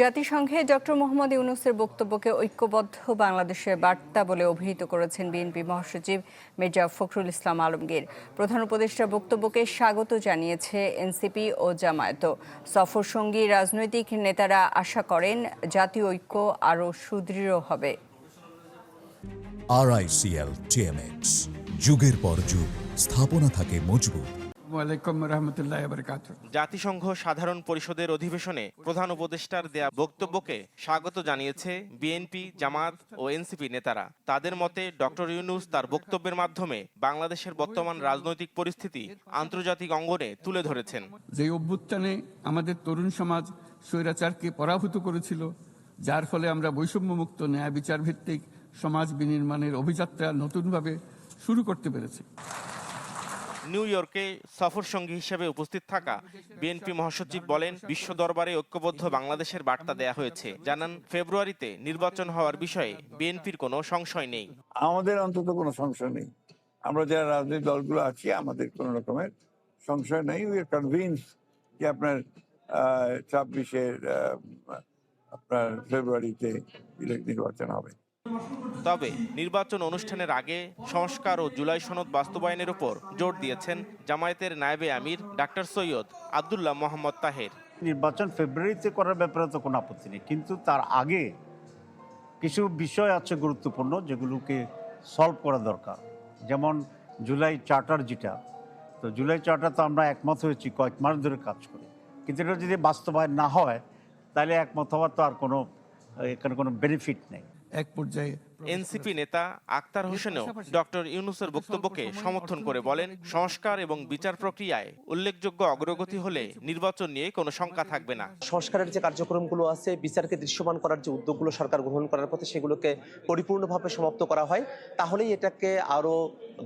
জাতিসংঘে ডক্টর মোহাম্মদ ইউনুসের বক্তব্যকে ঐক্যবদ্ধ বাংলাদেশের বার্তা বলে অভিহিত করেছেন বিএনপি মহাসচিব মির্জা ফখরুল ইসলাম আলমগীর। প্রধান উপদেষ্টার বক্তব্যকে স্বাগত জানিয়েছে এনসিপি ও জামায়াত। সফর সঙ্গী রাজনৈতিক নেতারা আশা করেন জাতীয় ঐক্য আরও সুদৃঢ় হবে। আরআইসিএল যুগের পর যুগ, স্থাপনা থাকে মজবুত। ওয়ালাইকুম রহমতুল্লাহ বরকাত জাতিসংঘ সাধারণ পরিষদের অধিবেশনে প্রধান উপদেষ্টার দেয়া বক্তব্যকে স্বাগত জানিয়েছে বিএনপি জামাত ও এনসিপি নেতারা। তাদের মতে ডক্টর ইউনুস তার বক্তব্যের মাধ্যমে বাংলাদেশের বর্তমান রাজনৈতিক পরিস্থিতি আন্তর্জাতিক অঙ্গনে তুলে ধরেছেন। যে অভ্যুত্থানে আমাদের তরুণ সমাজ স্বৈরাচারকে পরাভূত করেছিল যার ফলে আমরা বৈষম্যমুক্ত ন্যায় বিচার ভিত্তিক সমাজ বিনির্মাণের অভিযাত্রা নতুনভাবে শুরু করতে পেরেছি। নিউ ইয়র্কে সফর সঙ্গী হিসেবে উপস্থিত থাকা বিএনপি মহাসচিব বলেন, বিশ্ব দরবারে ঐক্যবদ্ধ বাংলাদেশের বার্তা দেয়া হয়েছে। জানান, ফেব্রুয়ারিতে নির্বাচন হওয়ার বিষয়ে বিএনপির কোনো সংশয় নেই। আমাদের অন্তত কোনো সংশয় নেই। আমরা যারা রাজনৈতিক দলগুলো আছি, আমাদের কোনো রকমের সংশয় নেই। উই আর কনভিন্স যে আপনার ছাব্বিশের আপনার ফেব্রুয়ারিতে নির্বাচন হবে। তবে নির্বাচন অনুষ্ঠানের আগে সংস্কার ও জুলাই সনদ বাস্তবায়নের উপর জোর দিয়েছেন জামায়াতের নায়েবে আমির ডাক্তার সৈয়দ আবদুল্লাহ মোহাম্মদ তাহের। নির্বাচন ফেব্রুয়ারিতে করার ব্যাপারে তো কোনো আপত্তি নেই, কিন্তু তার আগে কিছু বিষয় আছে গুরুত্বপূর্ণ যেগুলোকে সলভ করা দরকার। যেমন জুলাই চার্টার যেটা, তো জুলাই চার্টার তো আমরা একমত হয়েছি, কয়েক মাস ধরে কাজ করি। কিন্তু এটা যদি বাস্তবায়ন না হয়, তাহলে একমত হওয়ার তো আর কোনো, এখানে কোনো বেনিফিট নেই। এক পর্যায়ে এনসিপি নেতা আক্তার হোসেনও ডক্টর ইউনুসের বক্তব্যকে সমর্থন করে বলেন সংস্কার এবং বিচার প্রক্রিয়ায় উল্লেখযোগ্য অগ্রগতি হলে নির্বাচন নিয়ে কোনো শঙ্কা থাকবে না। সংস্কারের যে কার্যক্রমগুলো আছে বিচারকে দৃশ্যমান করার যে উদ্যোগগুলো সরকার গ্রহণ করার পথে সেগুলোকে পরিপূর্ণভাবে সমাপ্ত করা হয় তাহলেই এটাকে আরও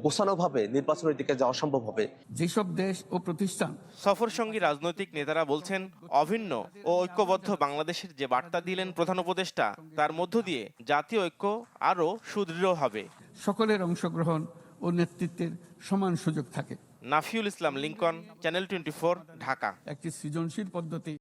গোছানোভাবে নির্বাচনের দিকে যাওয়া সম্ভব হবে। যেসব দেশ ও প্রতিষ্ঠান সফর সঙ্গী রাজনৈতিক নেতারা বলছেন অভিন্ন ও ঐক্যবদ্ধ বাংলাদেশের যে বার্তা দিলেন প্রধান উপদেষ্টা তার মধ্য দিয়ে জাতীয় ঐক্য আরও সুদৃঢ় হবে। সকলের অংশগ্রহণ ও নেতৃত্বের সমান সুযোগ থাকে। Nafiul Islam Lincoln channel twenty Dhaka. একটি সৃজনশীল পদ্ধতি